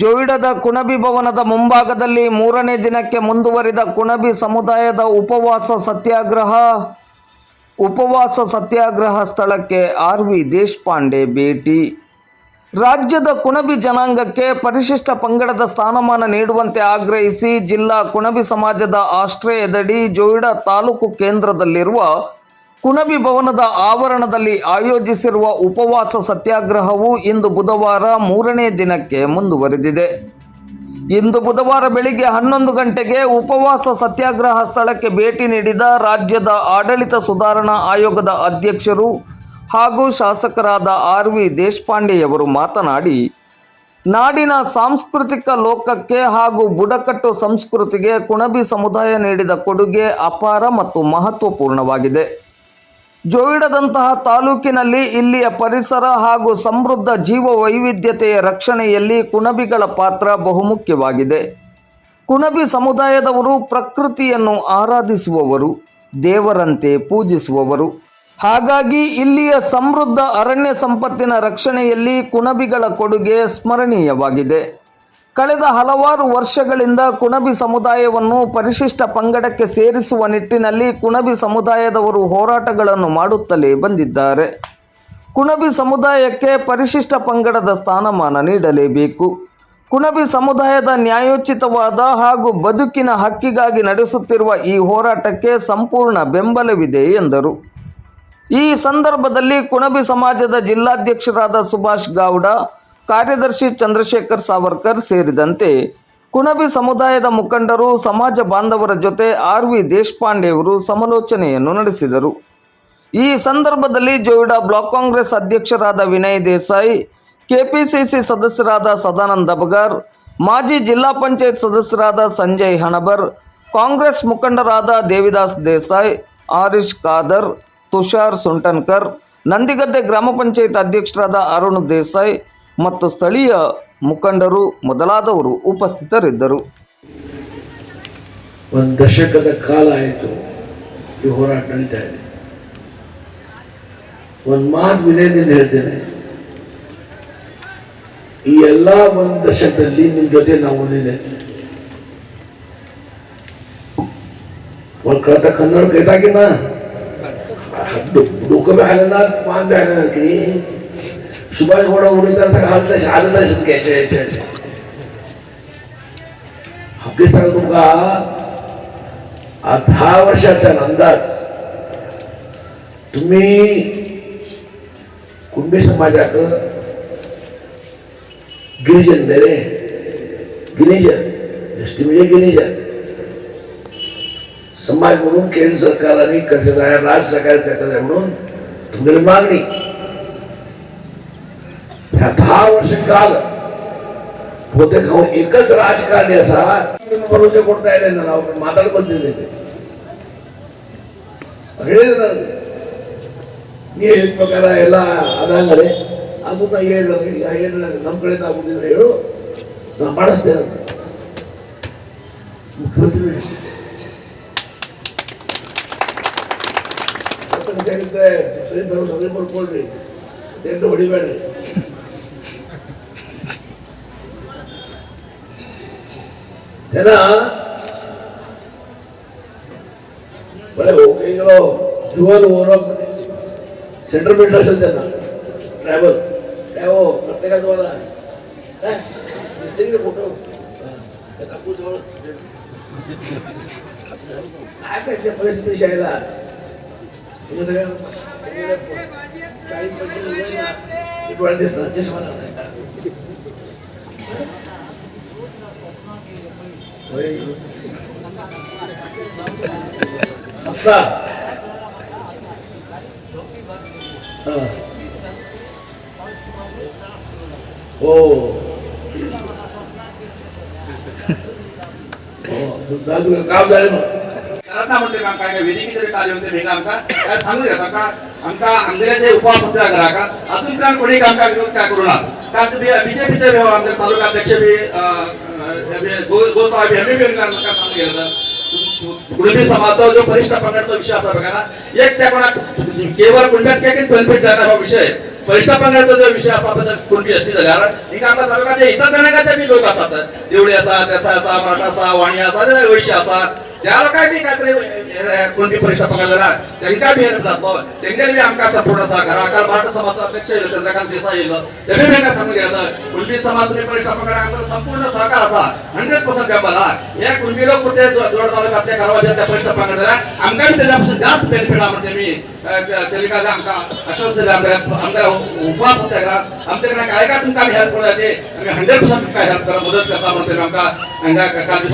ಜೋಯಿಡದ ಕುಣಬಿ ಭವನದ ಮುಂಭಾಗದಲ್ಲಿ ಮೂರನೇ ದಿನಕ್ಕೆ ಮುಂದುವರಿದ ಕುಣಬಿ ಸಮುದಾಯದ ಉಪವಾಸ ಸತ್ಯಾಗ್ರಹ. ಉಪವಾಸ ಸತ್ಯಾಗ್ರಹ ಸ್ಥಳಕ್ಕೆ ಆರ್ ವಿ ದೇಶಪಾಂಡೆ ಭೇಟಿ. ರಾಜ್ಯದ ಕುಣಬಿ ಜನಾಂಗಕ್ಕೆ ಪರಿಶಿಷ್ಟ ಪಂಗಡದ ಸ್ಥಾನಮಾನ ನೀಡುವಂತೆ ಆಗ್ರಹಿಸಿ ಜಿಲ್ಲಾ ಕುಣಬಿ ಸಮಾಜದ ಆಶ್ರಯದಡಿ ಜೋಯಿಡ ತಾಲೂಕು ಕೇಂದ್ರದಲ್ಲಿರುವ ಕುಣಬಿ ಭವನದ ಆವರಣದಲ್ಲಿ ಆಯೋಜಿಸಿರುವ ಉಪವಾಸ ಸತ್ಯಾಗ್ರಹವು ಇಂದು ಬುಧವಾರ ಮೂರನೇ ದಿನಕ್ಕೆ ಮುಂದುವರೆದಿದೆ. ಇಂದು ಬುಧವಾರ ಬೆಳಿಗ್ಗೆ ಹನ್ನೊಂದು ಗಂಟೆಗೆ ಉಪವಾಸ ಸತ್ಯಾಗ್ರಹ ಸ್ಥಳಕ್ಕೆ ಭೇಟಿ ನೀಡಿದ ರಾಜ್ಯದ ಆಡಳಿತ ಸುಧಾರಣಾ ಆಯೋಗದ ಅಧ್ಯಕ್ಷರು ಹಾಗೂ ಶಾಸಕರಾದ ಆರ್ ವಿ ದೇಶಪಾಂಡೆಯವರು ಮಾತನಾಡಿ, ನಾಡಿನ ಸಾಂಸ್ಕೃತಿಕ ಲೋಕಕ್ಕೆ ಹಾಗೂ ಬುಡಕಟ್ಟು ಸಂಸ್ಕೃತಿಗೆ ಕುಣಬಿ ಸಮುದಾಯ ನೀಡಿದ ಕೊಡುಗೆ ಅಪಾರ ಮತ್ತು ಮಹತ್ವಪೂರ್ಣವಾಗಿದೆ. ಜೋಯಿಡದಂತಹ ತಾಲೂಕಿನಲ್ಲಿ ಇಲ್ಲಿಯ ಪರಿಸರ ಹಾಗೂ ಸಮೃದ್ಧ ಜೀವ ವೈವಿಧ್ಯತೆಯ ರಕ್ಷಣೆಯಲ್ಲಿ ಕುಣಬಿಗಳ ಪಾತ್ರ ಬಹುಮುಖ್ಯವಾಗಿದೆ. ಕುಣಬಿ ಸಮುದಾಯದವರು ಪ್ರಕೃತಿಯನ್ನು ಆರಾಧಿಸುವವರು, ದೇವರಂತೆ ಪೂಜಿಸುವವರು. ಹಾಗಾಗಿ ಇಲ್ಲಿಯ ಸಮೃದ್ಧ ಅರಣ್ಯ ಸಂಪತ್ತಿನ ರಕ್ಷಣೆಯಲ್ಲಿ ಕುಣಬಿಗಳ ಕೊಡುಗೆ ಸ್ಮರಣೀಯವಾಗಿದೆ. ಕಳೆದ ಹಲವಾರು ವರ್ಷಗಳಿಂದ ಕುಣಬಿ ಸಮುದಾಯವನ್ನು ಪರಿಶಿಷ್ಟ ಪಂಗಡಕ್ಕೆ ಸೇರಿಸುವ ನಿಟ್ಟಿನಲ್ಲಿ ಕುಣಬಿ ಸಮುದಾಯದವರು ಹೋರಾಟಗಳನ್ನು ಮಾಡುತ್ತಲೇ ಬಂದಿದ್ದಾರೆ. ಕುಣಬಿ ಸಮುದಾಯಕ್ಕೆ ಪರಿಶಿಷ್ಟ ಪಂಗಡದ ಸ್ಥಾನಮಾನ ನೀಡಲೇಬೇಕು. ಕುಣಬಿ ಸಮುದಾಯದ ನ್ಯಾಯೋಚಿತವಾದ ಹಾಗೂ ಬದುಕಿನ ಹಕ್ಕಿಗಾಗಿ ನಡೆಸುತ್ತಿರುವ ಈ ಹೋರಾಟಕ್ಕೆ ಸಂಪೂರ್ಣ ಬೆಂಬಲವಿದೆ ಎಂದರು. ಈ ಸಂದರ್ಭದಲ್ಲಿ ಕುಣಬಿ ಸಮಾಜದ ಜಿಲ್ಲಾಧ್ಯಕ್ಷರಾದ ಸುಭಾಷ್ ಗೌಡ ಕಾರ್ಯದರ್ಶಿ ಚಂದ್ರಶೇಖರ್ ಸಾವರ್ಕರ್ ಸೇರಿದಂತೆ ಕುಣಬಿ ಸಮುದಾಯದ ಮುಖಂಡರು, ಸಮಾಜ ಬಾಂಧವರ ಜೊತೆ ಆರ್ ವಿ ದೇಶಪಾಂಡೆಯವರು ಸಮಾಲೋಚನೆಯನ್ನು ನಡೆಸಿದರು. ಈ ಸಂದರ್ಭದಲ್ಲಿ ಜೋಯಿಡಾ ಬ್ಲಾಕ್ ಕಾಂಗ್ರೆಸ್ ಅಧ್ಯಕ್ಷರಾದ ವಿನಯ್ ದೇಸಾಯಿ, ಕೆಪಿಸಿಸಿ ಸದಸ್ಯರಾದ ಸದಾನಂದ ಬಗರ್, ಮಾಜಿ ಜಿಲ್ಲಾ ಪಂಚಾಯತ್ ಸದಸ್ಯರಾದ ಸಂಜಯ್ ಹಣಬರ್, ಕಾಂಗ್ರೆಸ್ ಮುಖಂಡರಾದ ದೇವಿದಾಸ್ ದೇಸಾಯಿ, ಆರಿಶ್ ಖಾದರ್, ತುಷಾರ್ ಸುಂಟನ್ಕರ್, ನಂದಿಗದ್ದೆ ಗ್ರಾಮ ಪಂಚಾಯತ್ ಅಧ್ಯಕ್ಷರಾದ ಅರುಣ್ ದೇಸಾಯಿ ಮತ್ತು ಸ್ಥಳೀಯ ಮುಖಂಡರು ಮೊದಲಾದವರು ಉಪಸ್ಥಿತರಿದ್ದರು. ಒಂದು ದಶಕದ ಕಾಲ ಆಯಿತು ಈ ಹೋರಾಟ ನಡೀತಾ ಇದೆ. ಒಂದು ಮಾತು ವಿನಯದಿಂದ ಹೇಳ್ತೇನೆ. ಈ ಎಲ್ಲ ಒಂದು ದಶಕದಲ್ಲಿ ನಿಮ್ಮ ಜೊತೆ ನಾವು ಉಳಿದಿದ್ದೇನೆ ಒಂದು ಕಳೆದ ಕನ್ನಡ ಕೈತಾಗಿನ ಹಡ್ಡು ಡೋಕ ಮೇಲೆ ಪಾನ್ ಹಾಕಿ सुभाष गोडा उडीचा सगळं हालत हालत असेल याच्या आपली सांग तुमका दहा वर्षाच्या अंदाज तुम्ही कुंभी समाजाक गिरिजन रे. गिरिजन एसटी म्हणजे गिरिजन. समाज म्हणून केंद्र सरकार आणि आहे राज्य सरकार त्याच्या म्हणून तुमची मागणी. ह्या दहा वर्ष काल होते खाऊन एकच राजकारणी असा भरोसे ಕೊಡ್ತಾ ಇಲ್ಲ ನಾವು ಮಾತಾಡಿ ಬಂದಿದ್ದೇವೆ ಹೇಳಿದ್ರೆ ನನಗೆ ನೀ ಹೇಳಿದ ಪ್ರಕಾರ ಎಲ್ಲ ಅದಾಗರೆ ಅದು ನಾ ಹೇಳಿ ನನಗೆ ಏನು ನಮ್ಮ ಕಡೆಯಿಂದ ಆಗುದಿದ್ರೆ ಹೇಳು ನಾ ಮಾಡಿಸ್ತೇನೆ ಅಂತ ಮುಖ್ಯಮಂತ್ರಿ ಹೇಳಿದ್ರು. ಅಂತ ಹೇಳಿದ್ರೆ ಸರಿ ಬರೋ ಸರಿ ಬರ್ಕೊಳ್ರಿ ಎಂದು ಹೊಡಿಬೇಡ್ರಿ ಏನ बड़े हो गई लो जुअल हो रहा सेंटर मिळत असेल त्यांना. ट्रॅव्हल काय हो करते का तुम्हाला? काय? दिसते की फोटो त्या काकू जवळ काय त्यांच्या परिस्थिती शाळेला? तुम्ही सगळ्या चाळीस पंचवीस वय ना, डोळ्यात दिसणार जे लागणार. होय. Oh. Oh, o do, do, do cabo da alemão. प्रार्थना म्हटले काम काय विधी जरी कार्य म्हणते हे आमचा काय सांगू येता का आमचा आमचे उपवास सध्या करा का अजून काय कोणी काम काय विरोध काय करू ना का बीजेपीचे व्यवहार आमच्या तालुका अध्यक्ष बी गोसाहेब यांनी बी आमका सांगू गेलं कुणबी समाजाचा जो परिष्ठ पंगडचा विषय असा बघा ना एक त्या कोणा केवळ कुंड्यात काय बनपेट जाणार हा विषय परिष्ठ पंगडचा जो विषय असा तर कुणबी असली जाल्यार एक आमच्या तालुक्याचे इतर जणांचे बी लोक असतात देवळी असा त्याचा असा मराठा असा वाणी असा वैश्य असा त्याला काय मी काय कोणती परीक्षा पकडलेला त्यांनी काय बिहेर जातो. त्यांनी आमका संपूर्ण सहकार आकार भारत समाजचा अध्यक्ष चंद्रकांत देसाई त्यांनी मी काय सांगून गेलं कुणबी समाज तुम्ही परीक्षा पकडल्यानंतर संपूर्ण सहकार होता. हंड्रेड पर्सेंट व्यापाला या लोक कुठे जोड तालुक्यातल्या कारवाच्या त्या परीक्षा पकडलेल्या आमका मी त्याच्यापेक्षा जास्त बेनिफिट म्हणते मी काय आमका आमच्या उपवास होत्या का? आमच्याकडे काय काय तुमका हेल्प करू जाते? आम्ही हंड्रेड पर्सेंट काय हेल्प करा? मदत करता म्हणते आमका काल